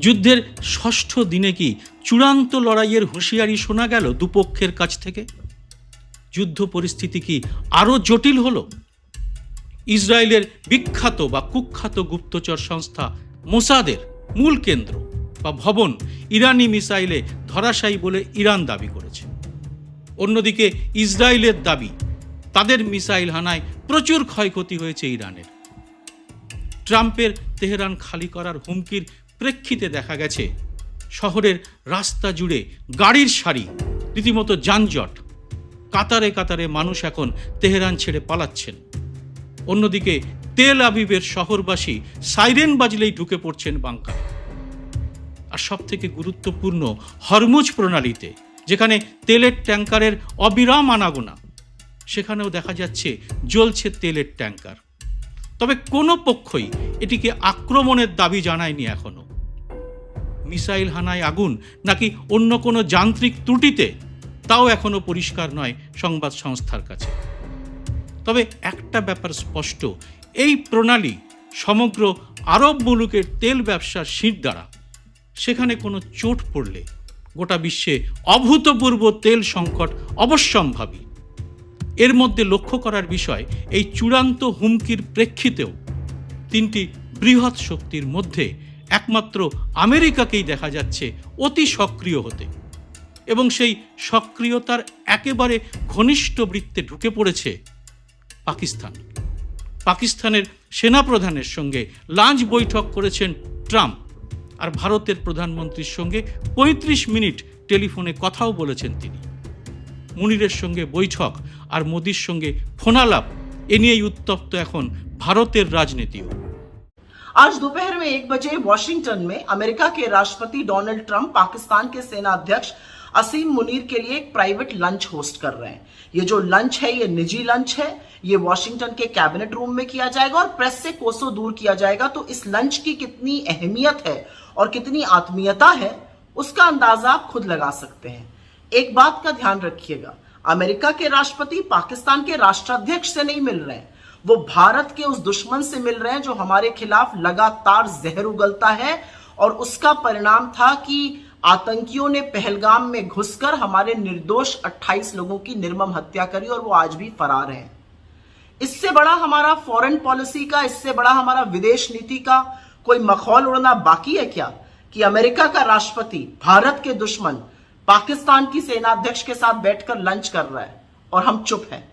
যুদ্ধের ষষ্ঠ দিনে কি চূড়ান্ত লড়াইয়ের হুঁশিয়ারি শোনা গেল দুপক্ষের কাছ থেকে? যুদ্ধ পরিস্থিতি কি আরও জটিল হলো? ইসরায়েলের বিখ্যাত বা কুখ্যাত গুপ্তচর সংস্থা মোসাদের মূল কেন্দ্র বা ভবন ইরানি মিসাইলে ধরাশায়ী বলে ইরান দাবি করেছে। অন্যদিকে ইসরায়েলের দাবি, তাদের মিসাইল হানায় প্রচুর ক্ষয়ক্ষতি হয়েছে ইরানের। ট্রাম্পের তেহরান খালি করার হুমকির প্রেক্ষিতে দেখা গেছে, শহরের রাস্তা জুড়ে গাড়ির সারি, রীতিমতো যানজট। কাতারে কাতারে মানুষ এখন তেহরান ছেড়ে পালাচ্ছেন। অন্যদিকে তেল আবিবের শহরবাসী সাইরেন বাজলেই ঢুকে পড়ছেন বাংকারে। আর সব থেকে গুরুত্বপূর্ণ হরমুজ প্রণালীতে, যেখানে তেলের ট্যাঙ্কারের অবিরাম আনাগোনা, সেখানেও দেখা যাচ্ছে জ্বলছে তেলের ট্যাঙ্কার। তবে কোনো পক্ষই এটিকে আক্রমণের দাবি জানায়নি এখনও। মিসাইল হানায় আগুন নাকি অন্য কোনো যান্ত্রিক ত্রুটিতে, তাও এখনও পরিষ্কার নয় সংবাদ সংস্থার কাছে। তবে একটা ব্যাপার স্পষ্ট, এই প্রণালী সমগ্র আরব মুলুকের তেল ব্যবসার শির দ্বারা। সেখানে কোনো চোট পড়লে গোটা বিশ্বে অভূতপূর্ব তেল সংকট অবশ্যম্ভাবী। এর মধ্যে লক্ষ্য করার বিষয় এই চূড়ান্ত হুমকির প্রেক্ষিতেও তিনটি বৃহৎ শক্তির মধ্যে একমাত্র আমেরিকাকেই দেখা যাচ্ছে অতি সক্রিয় হতে। এবং সেই সক্রিয়তার একেবারে ঘনিষ্ঠ বৃত্তে ঢুকে পড়েছে পাকিস্তান। পাকিস্তানের সেনাপ্রধানের সঙ্গে লাঞ্চ বৈঠক করেছেন ট্রাম্প আর ভারতের প্রধানমন্ত্রীর সঙ্গে ৩৫ মিনিট টেলিফোনে কথাও বলেছেন তিনি। মুনিরের সঙ্গে বৈঠক আর মোদির সঙ্গে ফোনালাপ এ নিয়েই উত্তপ্ত এখন ভারতের রাজনীতিও। आज दोपहर में एक बजे वॉशिंगटन में अमेरिका के राष्ट्रपति डोनाल्ड ट्रंप पाकिस्तान के सेना अध्यक्ष असीम मुनीर के लिए एक प्राइवेट लंच होस्ट कर रहे हैं। ये जो लंच है, ये निजी लंच है, ये वॉशिंगटन के कैबिनेट रूम में किया जाएगा और प्रेस से कोसों दूर किया जाएगा। तो इस लंच की कितनी अहमियत है और कितनी आत्मीयता है, उसका अंदाज़ा आप खुद लगा सकते हैं। एक बात का ध्यान रखिएगा, अमेरिका के राष्ट्रपति पाकिस्तान के राष्ट्राध्यक्ष से नहीं मिल रहे हैं। वो भारत के उस दुश्मन से मिल रहे हैं जो हमारे खिलाफ लगातार जहर उगलता है और उसका परिणाम था कि आतंकियों ने पहलगाम में घुसकर हमारे निर्दोष 28 लोगों की निर्मम हत्या करी और वो आज भी फरार हैं। इससे बड़ा हमारा फॉरेन पॉलिसी का, इससे बड़ा हमारा विदेश नीति का कोई मखौल उड़ना बाकी है क्या? कि अमेरिका का राष्ट्रपति, भारत के दुश्मन, पाकिस्तान की सेनाध्यक्ष के साथ बैठकर लंच कर रहा है और हम चुप हैं।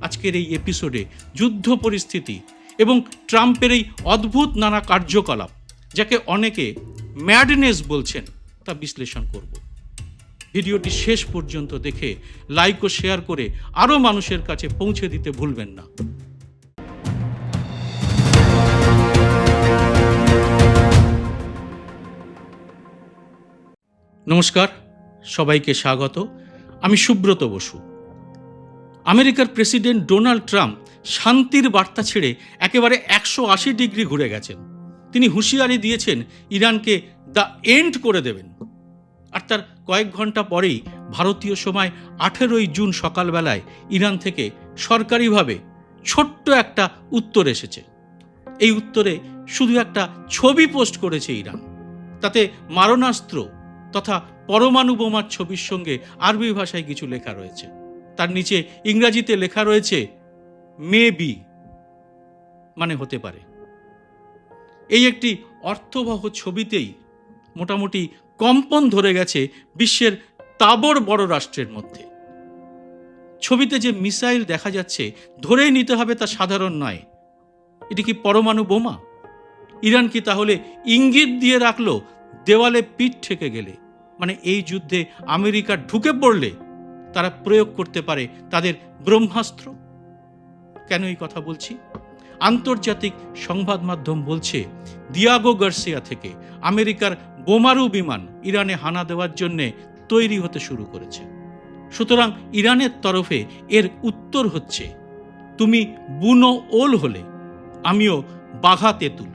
আজকের এই এপিসোডে যুদ্ধ পরিস্থিতি এবং ট্রাম্পের এই অদ্ভুত নানা কার্যকলাপ, যাকে অনেকে ম্যাডনেস বলছেন, তা বিশ্লেষণ করব। ভিডিওটি শেষ পর্যন্ত দেখে লাইক ও শেয়ার করে আরও মানুষের কাছে পৌঁছে দিতে ভুলবেন না। নমস্কার, সবাইকে স্বাগত। আমি সুব্রত বসু। আমেরিকার প্রেসিডেন্ট ডোনাল্ড ট্রাম্প শান্তির বার্তা ছেড়ে একেবারে একশো আশি ডিগ্রি ঘুরে গেছেন। তিনি হুঁশিয়ারি দিয়েছেন ইরানকে দ্য এন্ড করে দেবেন। আর তার কয়েক ঘণ্টা পরেই ভারতীয় সময় আঠেরোই জুন সকালবেলায় ইরান থেকে সরকারিভাবে ছোট্ট একটা উত্তর এসেছে। এই উত্তরে শুধু একটা ছবি পোস্ট করেছে ইরান। তাতে মারণাস্ত্র তথা পরমাণু বোমার ছবির সঙ্গে আরবি ভাষায় কিছু লেখা রয়েছে। তার নিচে ইংরাজিতে লেখা রয়েছে মে বি মানে হতে পারে। এই একটি অর্থবহ ছবিতেই মোটামুটি কম্পন ধরে গেছে বিশ্বের তাবড় বড় রাষ্ট্রের মধ্যে। ছবিতে যে মিসাইল দেখা যাচ্ছে, ধরেই নিতে হবে তা সাধারণ নয়। এটি কি পরমাণু বোমা? ইরান কি তাহলে ইঙ্গিত দিয়ে রাখল, দেওয়ালে পিঠ ঠেকে গেলে? মানে এই যুদ্ধে আমেরিকা ঢুকে পড়লে তারা প্রয়োগ করতে পারে তাদের ব্রহ্মাস্ত্র। কেন এই কথা বলছি? আন্তর্জাতিক সংবাদ মাধ্যম বলছে, দিয়াগো গার্সিয়া থেকে আমেরিকার বোমারু বিমান ইরানে হানা দেওয়ার জন্যে তৈরি হতে শুরু করেছে। সুতরাং ইরানের তরফে এর উত্তর হচ্ছে, তুমি বুনো ওল হলে আমিও বাঘা তেঁতুল।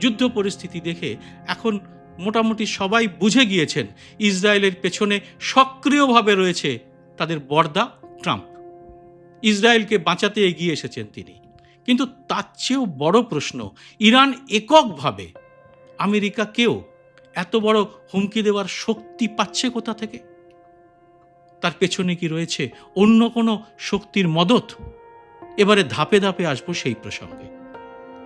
যুদ্ধ পরিস্থিতি দেখে এখন মোটামুটি সবাই বুঝে গিয়েছেন ইসরায়েলের পেছনে সক্রিয়ভাবে রয়েছে তাদের বর্দা ট্রাম্প। ইসরায়েলকে বাঁচাতে এগিয়ে এসেছেন তিনি। কিন্তু তার চেয়েও বড় প্রশ্ন, ইরান এককভাবে আমেরিকা কেউ এত বড় হুমকি দেওয়ার শক্তি পাচ্ছে কোথা থেকে? তার পেছনে কি রয়েছে অন্য কোনো শক্তির মদত? এবারে ধাপে ধাপে আসব সেই প্রসঙ্গে।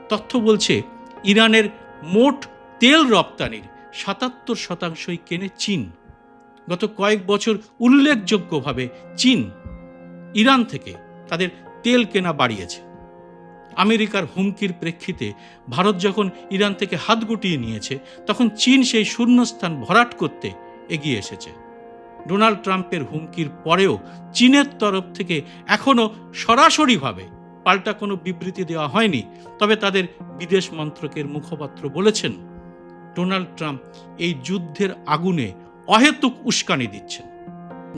তথ্য বলছে, ইরানের মোট তেল রপ্তানির সাতাত্তর শতাংশই কেনে চীন। গত কয়েক বছর উল্লেখযোগ্যভাবে চীন ইরান থেকে তাদের তেল কেনা বাড়িয়েছে। আমেরিকার হুমকির প্রেক্ষিতে ভারত যখন ইরান থেকে হাত গুটিয়ে নিয়েছে, তখন চীন সেই শূন্যস্থান ভরাট করতে এগিয়ে এসেছে। ডোনাল্ড ট্রাম্পের হুমকির পরেও চীনের তরফ থেকে এখনও সরাসরিভাবে পাল্টা কোনো বিবৃতি দেওয়া হয়নি, তবে তাদের বিদেশ মন্ত্রকের মুখপাত্র বলেছেন ডোনাল্ড ট্রাম্প এই যুদ্ধের আগুনে অহেতুক উস্কানি দিচ্ছেন।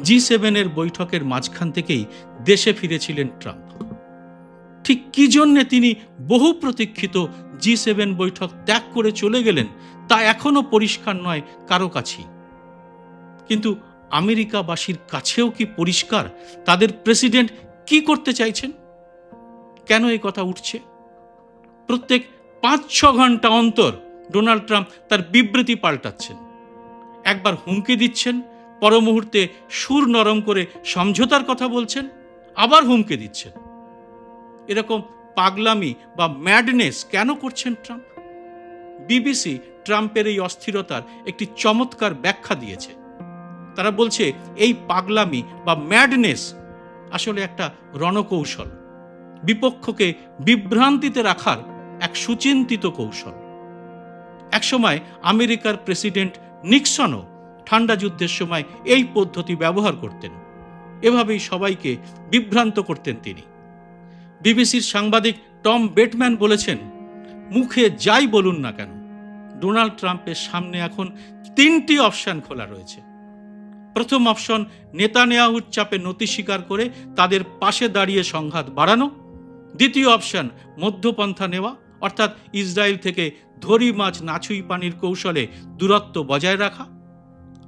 জি সেভেনের বৈঠকের মাঝখান থেকেই দেশে ফিরেছিলেন ট্রাম্প। ঠিক কি জন্যে তিনি বহু প্রতীক্ষিত জি সেভেন বৈঠক ত্যাগ করে চলে গেলেন, তা এখনও পরিষ্কার নয় কারও কাছেই। কিন্তু আমেরিকাবাসীর কাছেও কি পরিষ্কার? তাদের প্রেসিডেন্ট কি করতে চাইছেন? কেন এই কথা উঠছে? প্রত্যেক পাঁচ ছ ঘণ্টা অন্তর ডোনাল্ড ট্রাম্প তার বিবৃতি পাল্টাচ্ছেন। একবার হুমকি দিচ্ছেন, পর মুহূর্তে সুর নরম করে সমঝোতার কথা বলছেন, আবার হুমকি দিচ্ছেন। এরকম পাগলামি বা ম্যাডনেস কেন করছেন ট্রাম্প? বিবিসি ট্রাম্পের এই অস্থিরতার একটি চমৎকার ব্যাখ্যা দিয়েছে। তারা বলছে, এই পাগলামি বা ম্যাডনেস আসলে একটা রণকৌশল, বিপক্ষকে বিভ্রান্তিতে রাখার এক সুচিন্তিত কৌশল। একসময় আমেরিকার প্রেসিডেন্ট নিক্সনও ঠান্ডা যুদ্ধের সময় এই পদ্ধতি ব্যবহার করতেন। এভাবেই সবাইকে বিভ্রান্ত করতেন তিনি। বিবিসির সাংবাদিক টম বেটম্যান বলেছেন, মুখে যাই বলুন না কেন, ডোনাল্ড ট্রাম্পের সামনে এখন তিনটি অপশান খোলা রয়েছে। প্রথম অপশন, নেতানেয়াহুর চাপে নতি স্বীকার করে তাদের পাশে দাঁড়িয়ে সংঘাত বাড়ানো। দ্বিতীয় অপশন মধ্যপন্থা নেওয়া। অর্থাৎ ইসরায়েল থেকে ধরি মাছ নাছুই পানির কৌশলে দূরত্ব বজায় রাখা।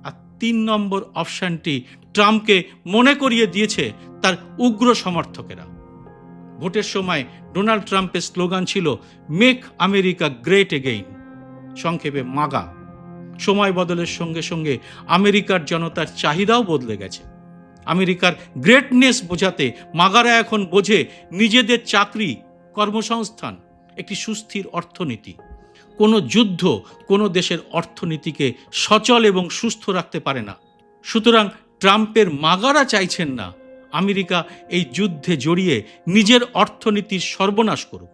আর তিন নম্বর অপশানটি ট্রাম্পকে মনে করিয়ে দিয়েছে তার উগ্র সমর্থকেরা। ভোটের সময় ডোনাল্ড ট্রাম্পের স্লোগান ছিল, মেক আমেরিকা গ্রেট এগেইন। সংক্ষেপে, মাগা। সময় বদলের সঙ্গে সঙ্গে আমেরিকার জনতার চাহিদাও বদলে গেছে। আমেরিকার গ্রেটনেস বোঝাতে মাগারা এখন বোঝে নিজেদের চাকরি কর্মসংস্থান। একটি সুস্থির অর্থনীতি। কোনো যুদ্ধ কোনো দেশের অর্থনীতিকে সচল এবং সুস্থ রাখতে পারে না। সুতরাং ট্রাম্পের মাগারা চাইছেন না আমেরিকা এই যুদ্ধে জড়িয়ে নিজের অর্থনীতির সর্বনাশ করুক।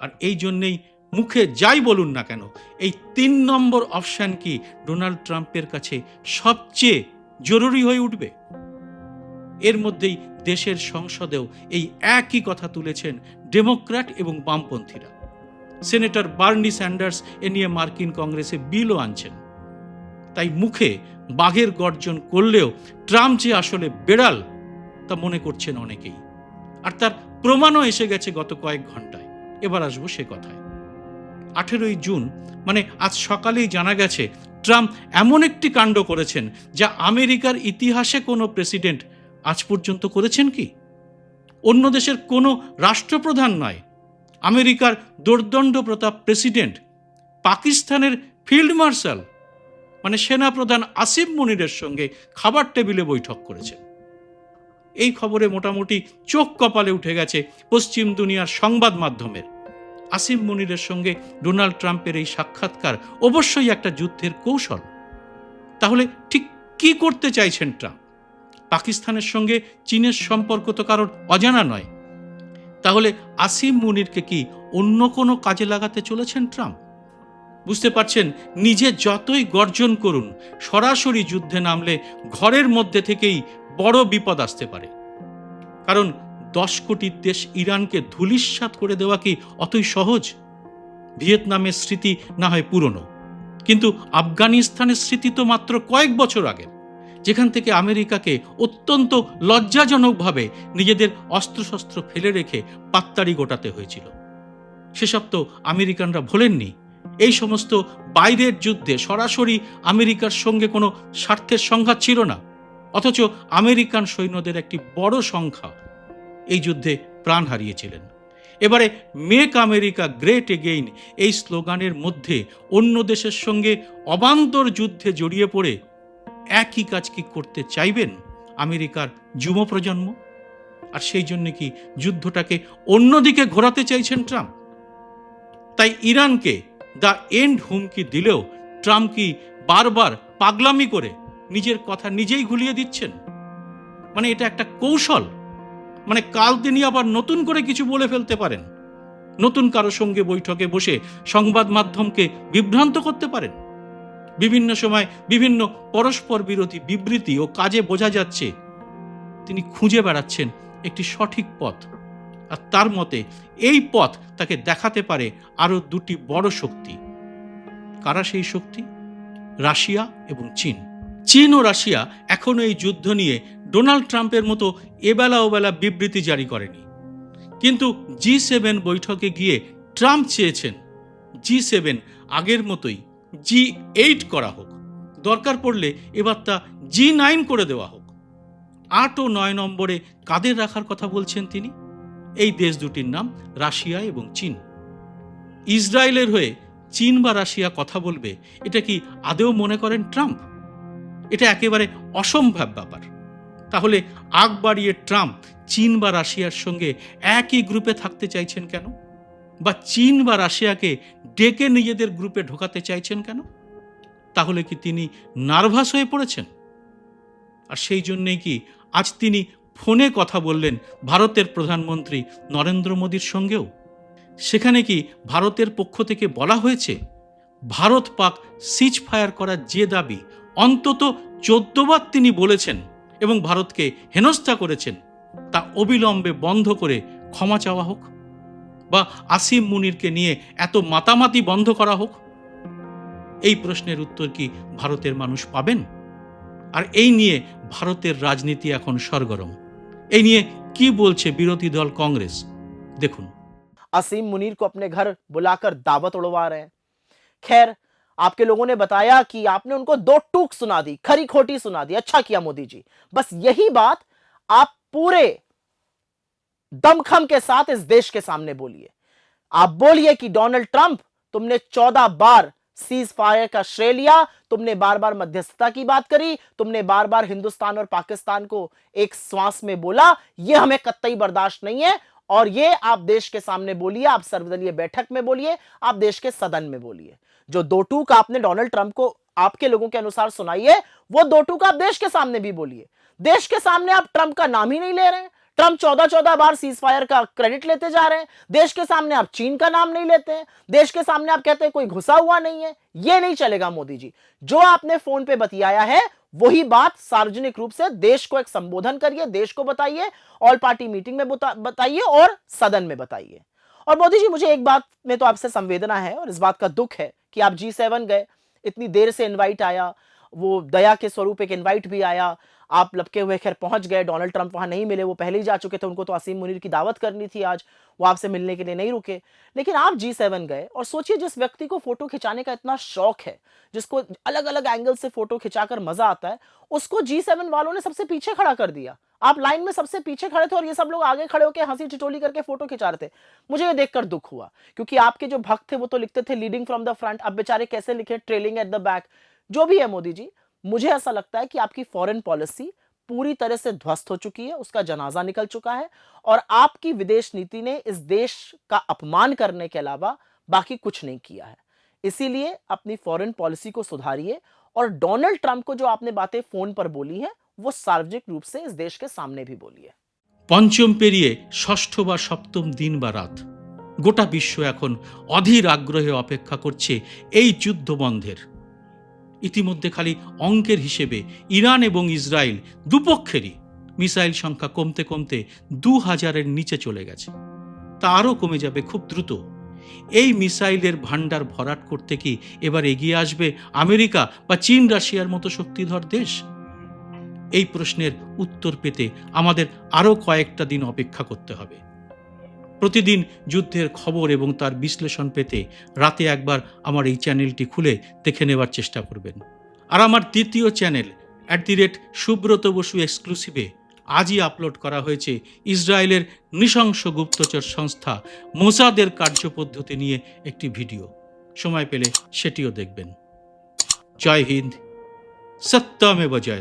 আর এই জন্যেই মুখে যাই বলুন না কেন, এই তিন নম্বর অপশান কি ডোনাল্ড ট্রাম্পের কাছে সবচেয়ে জরুরি হয়ে উঠবে? এর মধ্যেই দেশের সংসদেও এই একই কথা তুলেছেন ডেমোক্র্যাট এবং বামপন্থীরা। সেনেটর বার্নি স্যান্ডার্স এ নিয়ে মার্কিন কংগ্রেসে বিলও আনছেন। তাই মুখে বাঘের গর্জন করলেও ট্রাম্প যে আসলে বেড়াল, তা মনে করছেন অনেকেই। আর তার প্রমাণও এসে গেছে গত কয়েক ঘন্টায় এবার আসব সে কথায়। আঠেরোই জুন মানে আজ সকালেই জানা গেছে, ট্রাম্প এমন একটি কাণ্ড করেছেন যা আমেরিকার ইতিহাসে কোনো প্রেসিডেন্ট আজ পর্যন্ত করেছেন কি? অন্য দেশের কোনো রাষ্ট্রপ্রধান নয় আমেরিকার দোর্দণ্ড প্রতাপ প্রেসিডেন্ট, পাকিস্তানের ফিল্ড মার্শাল মানে সেনাপ্রধান আসিফ মনিরের সঙ্গে খাবার টেবিলে বৈঠক করেছেন। এই খবরে মোটামুটি চোখ কপালে উঠে গেছে পশ্চিম দুনিয়ার সংবাদ মাধ্যমের। আসিফ মনিরের সঙ্গে ডোনাল্ড ট্রাম্পের এই সাক্ষাৎকার অবশ্যই একটা যুদ্ধের কৌশল। তাহলে ঠিক কি করতে চাইছেন ট্রাম্প? পাকিস্তানের সঙ্গে চীনের সম্পর্ক তো কারোর অজানা নয়। তাহলে আসিম মুনিরকে কি অন্য কোনো কাজে লাগাতে চলেছেন ট্রাম্প? বুঝতে পারছেন, নিজে যতই গর্জন করুন, সরাসরি যুদ্ধে নামলে ঘরের মধ্যে থেকেই বড় বিপদ আসতে পারে। কারণ দশ কোটি দেশ ইরানকে ধুলিস্বাত করে দেওয়া কি অতই সহজ? ভিয়েতনামের স্মৃতি না হয় পুরনো। কিন্তু আফগানিস্তানের স্মৃতি তো মাত্র কয়েক বছর আগের। যেখান থেকে আমেরিকাকে অত্যন্ত লজ্জাজনকভাবে নিজেদের অস্ত্রশস্ত্র ফেলে রেখে পাত্তারি গোটাতে হয়েছিল। সেসব তো আমেরিকানরা ভোলেননি। এই সমস্ত বাইরের যুদ্ধে সরাসরি আমেরিকার সঙ্গে কোনো স্বার্থের সংঘাত ছিল না। অথচ আমেরিকান সৈন্যদের একটি বড় সংখ্যা এই যুদ্ধে প্রাণ হারিয়েছিলেন। এবারে মেক আমেরিকা গ্রেট এগেইন এই স্লোগানের মধ্যে অন্য দেশের সঙ্গে অবান্তর যুদ্ধে জড়িয়ে পড়ে একই কাজ কি করতে চাইবেন? আমেরিকার যুব প্রজন্ম? আর সেই জন্য কি যুদ্ধটাকে অন্যদিকে ঘোরাতে চাইছেন ট্রাম্প? তাই ইরানকে দ্য এন্ড হুমকি দিলেও ট্রাম্প কি বারবার পাগলামি করে নিজের কথা নিজেই ঘুলিয়ে দিচ্ছেন? মানে এটা একটা কৌশল। মানে কাল তিনি আবার নতুন করে কিছু বলে ফেলতে পারেন। নতুন কারও সঙ্গে বৈঠকে বসে সংবাদ মাধ্যমকে বিভ্রান্ত করতে পারেন। বিভিন্ন সময় বিভিন্ন পরস্পর বিরোধী বিবৃতি ও কাজে বোঝা যাচ্ছে। তিনি খুঁজে বেড়াচ্ছেন একটি সঠিক পথ। আর তার মতে, এই পথ তাকে দেখাতে পারে আরও দুটি বড় শক্তি। কারা সেই শক্তি? রাশিয়া এবং চীন। চীন ও রাশিয়া এখনও এই যুদ্ধ নিয়ে ডোনাল্ড ট্রাম্পের মতো এবেলা ওবেলা বিবৃতি জারি করেনি। কিন্তু জি সেভেন বৈঠকে গিয়ে ট্রাম্প চেয়েছেন, জি সেভেন আগের মতোই জি এইট করা হোক। দরকার পড়লে এবার তা জি নাইন করে দেওয়া হোক। আট ও নয় নম্বরে কাদের রাখার কথা বলছেন তিনি? এই দেশ দুটির নাম রাশিয়া এবং চীন। ইসরায়েলের হয়ে চীন বা রাশিয়া কথা বলবে, এটা কি আদেও মনে করেন ট্রাম্প? এটা একেবারে অসম্ভব ব্যাপার। তাহলে আগ বাড়িয়ে ট্রাম্প চীন বা রাশিয়ার সঙ্গে একই গ্রুপে থাকতে চাইছেন কেন? বা চীন বা রাশিয়াকে ডেকে নিজেদের গ্রুপে ঢোকাতে চাইছেন কেন? তাহলে কি তিনি নার্ভাস হয়ে পড়েছেন? আর সেই জন্যেই কি আজ তিনি ফোনে কথা বললেন ভারতের প্রধানমন্ত্রী নরেন্দ্র মোদীর সঙ্গেও? সেখানে কি ভারতের পক্ষ থেকে বলা হয়েছে, ভারত পাক সিজ ফায়ার করার যে দাবি অন্তত চোদ্দবার তিনি বলেছেন এবং ভারতকে হেনস্থা করেছেন, তা অবিলম্বে বন্ধ করে ক্ষমা চাওয়া হোক? বা আসিম মুনিরকে নিয়ে এত মাতামাতি বন্ধ করা হোক এই প্রশ্নের উত্তর কি ভারতের মানুষ পাবেন আর এই নিয়ে ভারতের রাজনীতি এখন সরগরম এই নিয়ে কি বলছে বিরোধী দল কংগ্রেস দেখুন असीम मुनीर को अपने घर बुलाकर दावत उड़वा रहे हैं खैर आपके लोगों ने बताया कि आपने उनको दो टूक सुना दी खरी खोटी सुना दी अच्छा किया मोदी जी बस यही बात आप पूरे दमखम के साथ इस देश के सामने बोलिए। आप बोलिए कि डोनाल्ड ट्रंप, तुमने चौदह बार सीज फायर का श्रेय लिया, तुमने बार बार मध्यस्थता की बात करी, तुमने बार बार हिंदुस्तान और पाकिस्तान को एक श्वास में बोला यह हमें कतई बर्दाश्त नहीं है। और ये आप देश के सामने बोलिए, आप सर्वदलीय बैठक में बोलिए, आप देश के सदन में बोलिए। जो दो टूक आपने डोनाल्ड ट्रंप को आपके लोगों के अनुसार सुनाई है, वो दो टूक आप देश के सामने भी बोलिए। देश के सामने आप ट्रंप का नाम ही नहीं ले रहे हैं। ट्रंप चौदह चौदह बार सीज फायर का क्रेडिट लेते जा रहे हैं। देश के सामने आप चीन का नाम नहीं लेते हैं। देश के सामने आप कहते हैं कोई घुसा हुआ नहीं है। ये नहीं चलेगा मोदी जी। जो आपने फ़ोन पे बतियाया है, वही बात सार्वजनिक रूप से देश को एक संबोधन करिए, देश को बताइए, ऑल पार्टी मीटिंग में बताइए और सदन में बताइए। और मोदी जी, मुझे एक बात में तो आपसे संवेदना है और इस बात का दुख है कि आप जी सेवन गए, इतनी देर से इनवाइट आया। वो दया के स्वरूप एक इनवाइट भी आया। आप लपके हुए, खैर, पहुँच गए। डोनाल्ड ट्रंप वहाँ नहीं मिले, वो पहले ही जा चुके थे, उनको तो असीम मुनीर की दावत करनी थी आज। वो आपसे मिलने के लिए नहीं रुके। लेकिन आप जी सेवन गए, और सोचिए जिस व्यक्ति को फ़ोटो खिंचाने का इतना शौक है, जिसको अलग अलग एंगल से फ़ोटो खिंचाकर मज़ा आता है, उसको जी सेवन वालों ने सबसे पीछे खड़ा कर दिया। आप लाइन में सबसे पीछे खड़े थे और ये सब लोग आगे खड़े होकर हँसी टिटोली करके फ़ोटो खिंचा रहे थे। मुझे ये देखकर दुख हुआ, क्योंकि आपके जो भक्त थे, वो तो लिखते थे लीडिंग फ्रॉम द फ्रंट अब बेचारे कैसे लिखे ट्रेलिंग एट द बैक जो भी है मोदी जी मुझे ऐसा लगता है कि आपकी फॉरेन पॉलिसी पूरी तरह से ध्वस्त हो चुकी है उसका जनाजा निकल चुका है और आपकी विदेश नीति ने इस देश का अपमान करने के अलावा बाकी कुछ नहीं किया है इसीलिए अपनी फॉरेन पॉलिसी को सुधारिए और डोनाल्ड ट्रंप को जो आपने बातें फोन पर बोली हैं वो सार्वजनिक रूप से इस देश के सामने भी बोलिए পঞ্চম পেরিয়ে ষষ্ঠ বা সপ্তম দিন বা রাত গোটা বিশ্ব এখন অধীর আগ্রহে অপেক্ষা করছে এই যুদ্ধ বন্ধের ইতিমধ্যে খালি অঙ্কের হিসেবে ইরান এবং ইসরায়েল দুপক্ষেরই মিসাইল সংখ্যা কমতে কমতে দু হাজারের নিচে চলে গেছে। তা আরও কমে যাবে খুব দ্রুত। এই মিসাইলের ভাণ্ডার ভরাট করতে কি এবার এগিয়ে আসবে আমেরিকা বা চীন রাশিয়ার মতো শক্তিধর দেশ? এই প্রশ্নের উত্তর পেতে আমাদের আরও কয়েকটা দিন অপেক্ষা করতে হবে। প্রতিদিন যুদ্ধের খবর এবং তার বিশ্লেষণ পেতে রাতে একবার আমার এই চ্যানেলটি খুলে দেখে নেওয়ার চেষ্টা করবেন। আর আমার তৃতীয় channel, at the rate Subrata Basu এক্সক্লুসিভে আজই আপলোড করা হয়েছে ইসরায়েলের নৃশংস গুপ্তচর সংস্থা মোসাদের কার্যপদ্ধতি নিয়ে একটি ভিডিও। সময় পেলে সেটিও দেখবেন। জয় হিন্দ। সত্যমে বজয়